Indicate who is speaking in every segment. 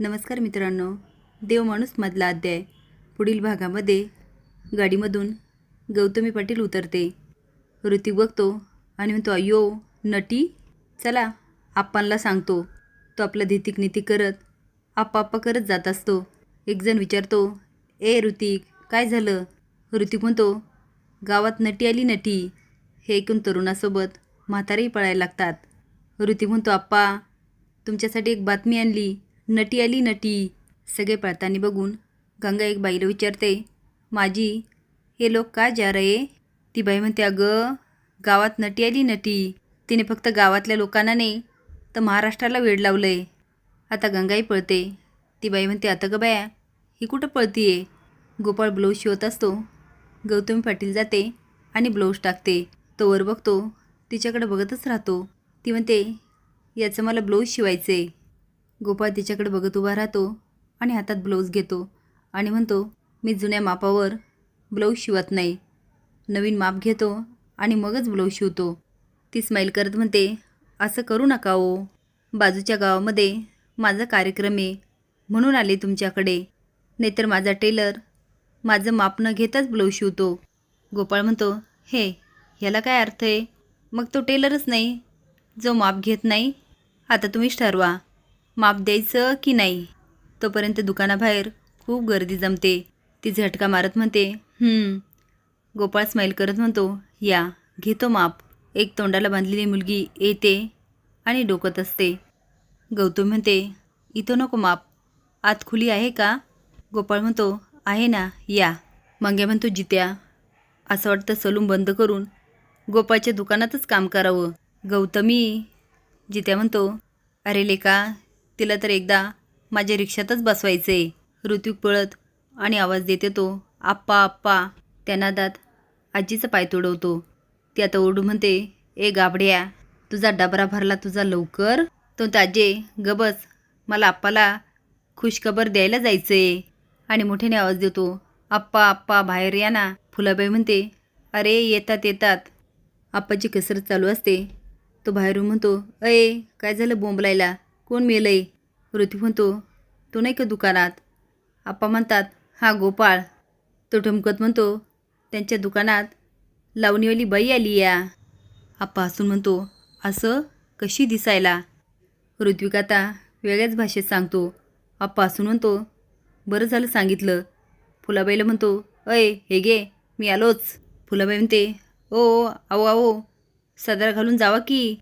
Speaker 1: नमस्कार मित्रांनो. देव माणूसमधला अध्याय. पुढील भागामध्ये गाडीमधून गौतमी पाटील उतरते. ऋतिक बघतो आणि म्हणतो अयो नटी चला आप्पांना सांगतो. तो आपला धितिक नीती करत आप्पा आप्पा करत जात असतो. एकजण विचारतो ए ऋतिक काय झालं? ऋतिक म्हणतो गावात नटी आली नटी. हे ऐकून तरुणासोबत म्हातारेही पळायला लागतात. ऋतिक म्हणतो आप्पा तुमच्यासाठी एक बातमी आणली. नटी आली नटी सगळे पळताना बघून गंगा एक बाईला विचारते माझी हे लोक का जा रे ती बाई म्हणते अगं गावात नटी आली नटी तिने फक्त गावातल्या लोकांना नाही तर महाराष्ट्राला वेड लावलंय. आता गंगाई पळते. ती बाई म्हणते आता ग बाया ही कुठं पळतीये? गोपाळ ब्लाऊज शिवत असतो. गौतमी पाटील जाते आणि ब्लाऊज टाकते. तो वर बघतो तिच्याकडे बघतच राहतो. ती म्हणते याचं मला ब्लाऊज शिवायचं आहे गोपाळ तिच्याकडे बघत उभा राहतो आणि हातात ब्लाऊज घेतो आणि म्हणतो मी जुन्या मापावर ब्लाऊज शिवत नाही. नवीन माप घेतो आणि मगच ब्लाऊज शिवतो. ती स्माईल करत म्हणते असं करू नका ओ बाजूच्या गावामध्ये माझा कार्यक्रम आहे. म्हणून आले तुमच्याकडे. नाहीतर माझा टेलर माझं माप न घेताच ब्लाऊज शिवतो. गोपाळ म्हणतो हे ह्याला काय अर्थ आहे? मग तो टेलरच नाही जो माप घेत नाही. आता तुम्हीच ठरवा. माप द्यायचं की नाही? तोपर्यंत दुकानाबाहेर खूप गर्दी जमते. ती झटका मारत म्हणते गोपाळ स्माईल करत म्हणतो या घेतो माप. एक तोंडाला बांधलेली मुलगी येते आणि डोकत असते गौतम म्हणते इथं नको माप. आत खुली आहे का? गोपाळ म्हणतो आहे ना या. मंग्या म्हणतो जित्या. असं वाटतं सलून बंद करून गोपाळच्या दुकानातच काम करावं. गौतमी जित्या म्हणतो अरे लेका तिला तर एकदा माझ्या रिक्षातच बसवायचे. ऋतू पळत आणि आवाज देते तो आप्पा आप्पा. त्या नादात आजीचा पाय तोडवतो. ती आता ओरडू म्हणते ए गाबड्या तुझा डबरा भरला तुझा लवकर? तो ताजे गबस मला आप्पाला खुशखबर द्यायला जायचंय. आणि मोठ्याने आवाज देतो आप्पा आप्पा बाहेर या ना. फुलाबाई म्हणते अरे येतात येतात. आप्पाची कसरत चालू असते. तो बाहेरून म्हणतो अये काय झालं बोंबलायला? कोण मेलंय? ऋतू म्हणतो तो नाही का दुकानात? आप्पा म्हणतात हा गोपाळ. तो ठुमकत म्हणतो त्यांच्या दुकानात लावणीवाली बाई आली या. आप्पा हसून म्हणतो असं? कशी दिसायला? ऋत्विक आता वेगळ्याच भाषेत सांगतो आप्पा हसून म्हणतो बरं झालं सांगितलं. फुलाबाईला म्हणतो अय हे गे मी आलोच. फुलाबाई म्हणते ओ आओ आओ सदरा घालून जावा की.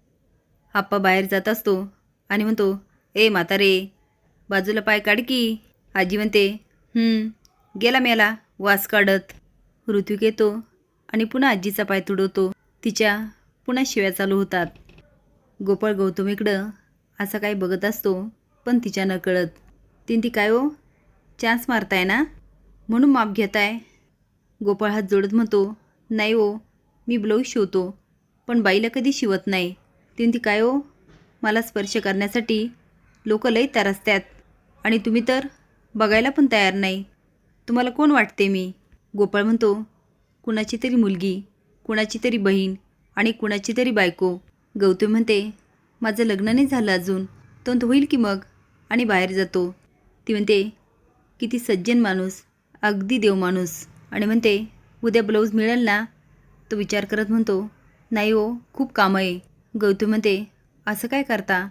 Speaker 1: आप्पा बाहेर जात असतो आणि म्हणतो ए म्हातारे बाजूला पाय काढ की. आजी म्हणते गेला मेला वास काढत. ऋत्विक येतो आणि पुन्हा आजीचा पाय तुडवतो. तिच्या पुन्हा शिव्या चालू होतात. गोपाळ गौतमीकडं असा काही बघत असतो पण तिच्या न कळत. तीन ती काय हो? चान्स मारताय ना? म्हणून माप घेताय. गोपाळ हात जोडत म्हणतो नाही ओ मी ब्लाऊज शिवतो पण बाईला कधी शिवत नाही. तीन ती काय हो? मला स्पर्श करण्यासाठी लोक लई तरसतात आणि तुम्ही तर बघायला पण तयार नाही. तुम्हाला कोण वाटते मी? गोपाळ म्हणतो कुणाची तरी मुलगी कुणाची तरी बहीण आणि कुणाची तरी बायको. गौतम म्हणते माझं लग्न नाही झालं अजून. तो होईल की मग? आणि बाहेर जातो. ती म्हणते किती सज्जन माणूस अगदी देव माणूस. आणि म्हणते उद्या ब्लाऊज मिळेल ना? तो विचार करत म्हणतो नाही हो खूप कामं आहे. गौतम म्हणते असं काय करता?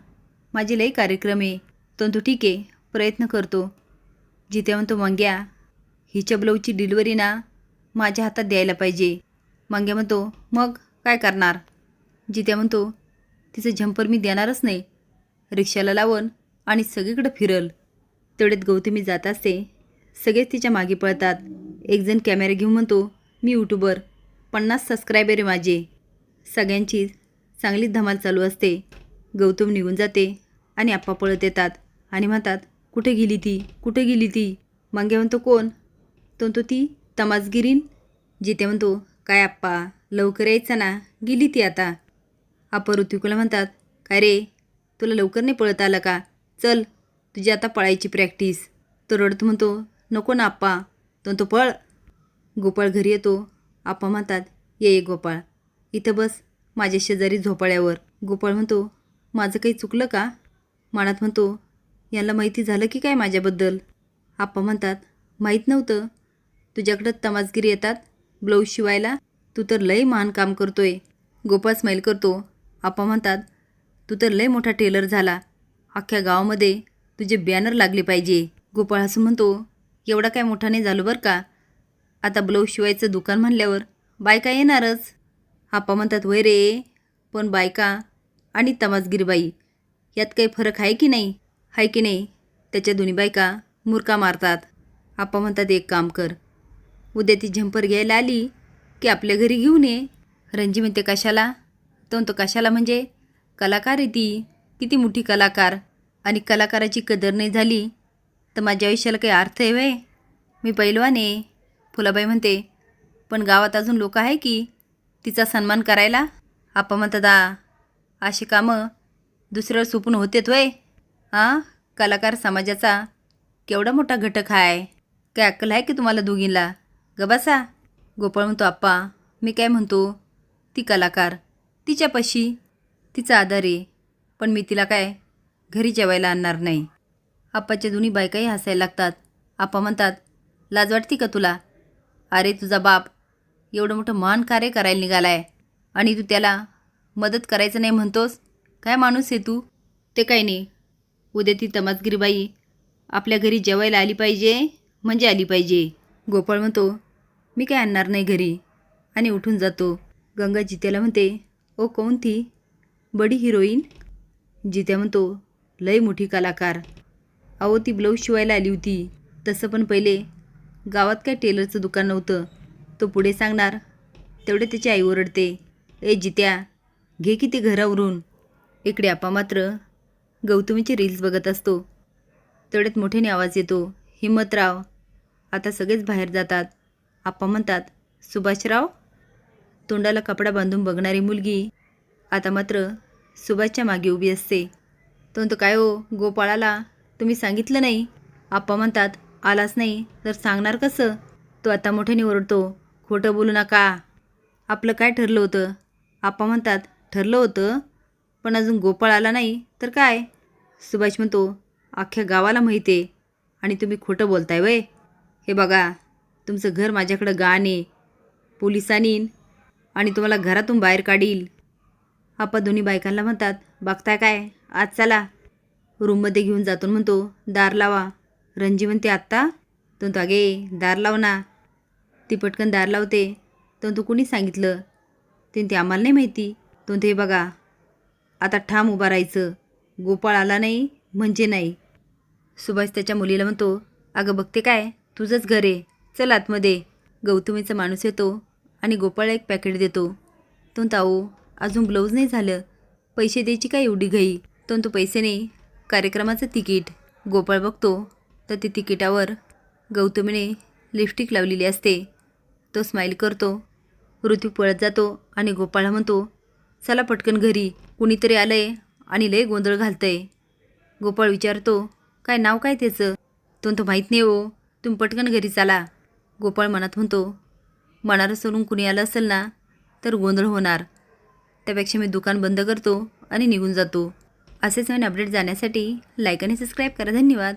Speaker 1: माझे लई कार्यक्रम आहे. तंतू ठीक आहे. प्रयत्न करतो. जिथे म्हणतो मंग्या हिच्या ब्लाऊजची डिलिव्हरी ना माझ्या हातात द्यायला पाहिजे. मंग्या म्हणतो मग काय करणार? जित्या म्हणतो तिचं झंपर मी देणारच नाही. रिक्षाला लावून आणि सगळीकडं फिरल. तेवढ्यात गौतमी जात असते. सगळेच तिच्यामागे पळतात. एकजण कॅमेरा घेऊन म्हणतो मी यूट्यूबर पन्नास सबस्क्रायबर आहे माझे. सगळ्यांची चांगलीच धमाल चालू असते. गौतम निघून जाते आणि आप्पा पळत येतात आणि म्हणतात कुठे गेली ती? कुठे गेली ती? मागे म्हणतो कोण? तो म्हणतो ती तमासगिरीन जिथे म्हणतो काय आप्पा लवकर यायचं ना? गेली ती आता. आप्पा ऋतिकला म्हणतात काय रे तुला लवकर नाही पळत आलं का? चल तुझी आता पळायची प्रॅक्टिस. तो रडतो म्हणतो नको ना आप्पा. तो म्हणतो पळ. गोपाळ घरी येतो. आप्पा म्हणतात ये ये गोपाळ. इथं बस माझ्या शेजारी झोपाळ्यावर. गोपाळ म्हणतो माझं काही चुकलं का? मनात म्हणतो यांना माहिती झालं की काय माझ्याबद्दल? आप्पा म्हणतात माहीत नव्हतं. तुझ्याकडं तमाजगिरी येतात ब्लाऊज शिवायला? तू तर लय महान काम करतोय. गोपाळ स्माईल करतो. आप्पा म्हणतात तू तर लय मोठा टेलर झाला. अख्ख्या गावामध्ये तुझे बॅनर लागले पाहिजे. गोपाळ असं म्हणतो एवढा काय मोठा नाही झालो बरं का? आता ब्लाऊज शिवायचं दुकान म्हणल्यावर बायका येणारच. आप्पा म्हणतात वय रे पण बायका आणि तमासगिरीबाई यात काही फरक आहे की नाही? आहे की नाही? त्याच्या दोन्ही बायका मुरका मारतात. आप्पा म्हणतात एक काम कर. उद्या ती झंपर घ्यायला आली की आपल्या घरी घेऊन ये. रणजी म्हणते कशाला? तो म्हणतो कशाला म्हणजे? कलाकार आहे ती. किती मोठी कलाकार. आणि कलाकाराची कदर नाही झाली तर माझ्या आयुष्याला काही अर्थ आहे वय मी पैलवान आहे. फुलाबाई म्हणते पण गावात अजून लोक आहे की तिचा सन्मान करायला? आप्पा म्हणतात अशी कामं दुसऱ्यावर सुपून होतेत वय. हां? कलाकार समाजाचा केवढा मोठा घटक आहे काय अक्कल आहे की तुम्हाला दोघींला? गबासा गोपाळ म्हणतो आप्पा मी काय म्हणतो? ती कलाकार तिच्यापाशी तिचा आधार आहे. पण मी तिला काय घरी जेवायला आणणार नाही. आप्पाच्या दोन्ही बायकाही हसायला लागतात. आप्पा म्हणतात लाज वाटते का तुला? अरे तुझा बाप एवढं मोठं महान कार्य करायला निघालाय आणि तू त्याला मदत करायचं नाही म्हणतोस? काय माणूस आहे तू? ते काय नाही. उद्या ती तमासगिरीबाई आपल्या घरी जेवायला आली पाहिजे म्हणजे आली पाहिजे. गोपाळ म्हणतो मी काय आणणार नाही घरी. आणि उठून जातो. गंगा जित्याला म्हणते ओ कोण ती? बडी हिरोईन? जित्या म्हणतो लय मोठी कलाकार. अहो ती ब्लाऊज शिवायला आली होती. तसं पण पहिले गावात काय टेलरचं दुकान नव्हतं. तो पुढे सांगणार तेवढे त्याची आई ओरडते. ए जित्या घे किती घरावरून. इकडे आपा मात्र. गौतमीची रील्स बघत असतो. तेवढ्यात मोठ्याने आवाज येतो. हिम्मतराव. आता सगळेच बाहेर जातात. आप्पा म्हणतात सुभाषराव तोंडाला कपडा बांधून बघणारी मुलगी आता मात्र सुभाषच्या मागे उभी असते. तो म्हणतो काय हो गोपाळाला? तुम्ही सांगितलं नाही? आप्पा म्हणतात आलाच नाही. तर सांगणार कसं? तो आता मोठ्याने ओरडतो. खोटं बोलू नका. आपलं काय ठरलं होतं? आप्पा म्हणतात ठरलं होतं पण अजून गोपाळ आला नाही तर काय? सुभाष म्हणतो अख्ख्या गावाला माहिती आहे आणि तुम्ही खोटं बोलताय वय. हे बघा तुमचं घर माझ्याकडं गाणे पोलिसांनी आणि तुम्हाला घरातून बाहेर काढील. आपा दोन्ही बायकांना म्हणतात बघताय काय? आज चला. रूममध्ये घेऊन जातो म्हणतो दार लावा. रणजी म्हणते आत्ता? तो अगे दार लाव ना. ती पटकन दार लावते. तो कुणी सांगितलं? ते आम्हाला नाही माहिती. तो ते बघा. आता ठाम उभा राहायचं. गोपाळ आला नाही म्हणजे नाही. सुभाष त्याच्या मुलीला म्हणतो अगं बघते काय? तुझंच घर आहे. चल आतमध्ये. गौतमीचा माणूस येतो आणि गोपाळला एक पॅकेट देतो. तो ताऊ अजून ब्लाऊज नाही झालं. पैसे द्यायची काय एवढी घाई? तो तो पैसे नाही कार्यक्रमाचं तिकीट. गोपाळ बघतो. तर ते तिकिटावर गौतमीने लिपस्टिक लावलेली असते. तो स्माईल करतो. ऋतू पळत जातो आणि गोपाळ म्हणतो चला पटकन घरी. कुणीतरी आलंय आणि लय गोंधळ घालतंय. गोपाळ विचारतो काय नाव काय त्याचं? तो तो माहीत नाही हो. तुम्ही पटकन घरी चाला. गोपाळ मनात म्हणतो मनावर सोडून कुणी आलं असेल ना तर गोंधळ होणार. त्यापेक्षा मी दुकान बंद करतो आणि निघून जातो. असेच नवीन अपडेट जाण्यासाठी लाईक आणि सबस्क्राईब करा. धन्यवाद.